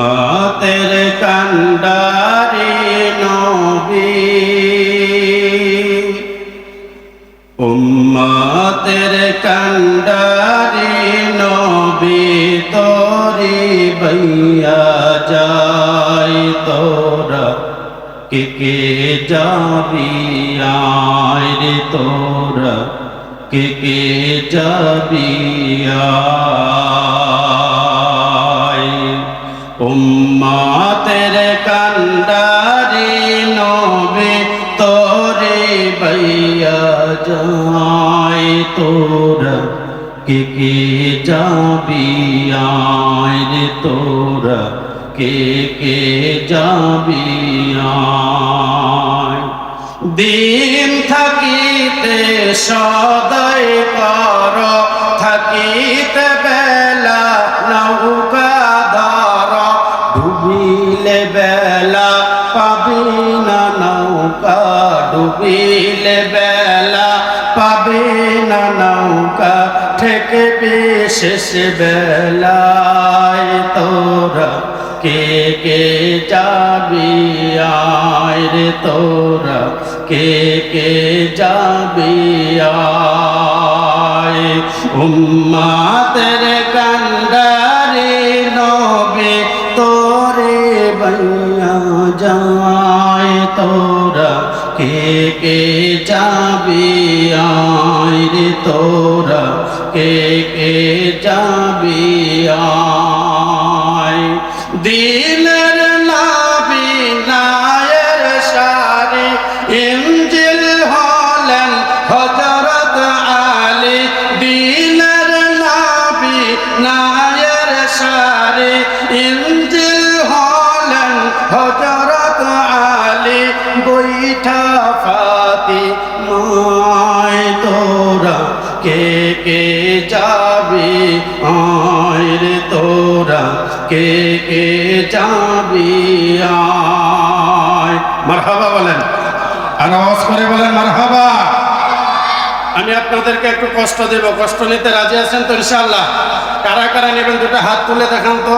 উম্মতের কান্ডারি নবী। উম্মতের কান্ডারি নবী তোরি বইয়া যায়, তোরা কে কে যাবি আয় রে তোরা, কে কে যাবি আয়। উম্মাতের কান্ডারি নবে তোরে বইয়া যায় তোরা কে কে যাবি আয় তোরা কে কে যাবি আয়। দিন থাকিতে সদয় ডুবিলে বেলা, পাবি না নৌকা ডুবিলে বেলা। পাবে না নৌকা, ঠেকে বিশেষ বেলায়। তোরা কে কে যাবি? আয় রে তোরা কে কে যাবি? আয়। উম্মাতের কান্ডারে বইয়া যায় তোরা কে কে যাবি? আয় রে তোরা কে কে যাবি? আয়। দিনের নাবি নায়ের সারি, ইঞ্জিল হলেন হজরত আলী। দিনের নাবি নায়ের সারি, ইঞ্জিল কে কে যাবি রে তোরা, কে কে যাবি মারহাবা বলেন। আর আওয়াজ করে বলেন, মারহাবা। আমি আপনাদেরকে একটু কষ্ট দেব। কষ্ট নিতে রাজি আছেন তো, ইনশাআল্লাহ? কারা কারা নেবেন? দুটো হাত তুলে দেখান তো।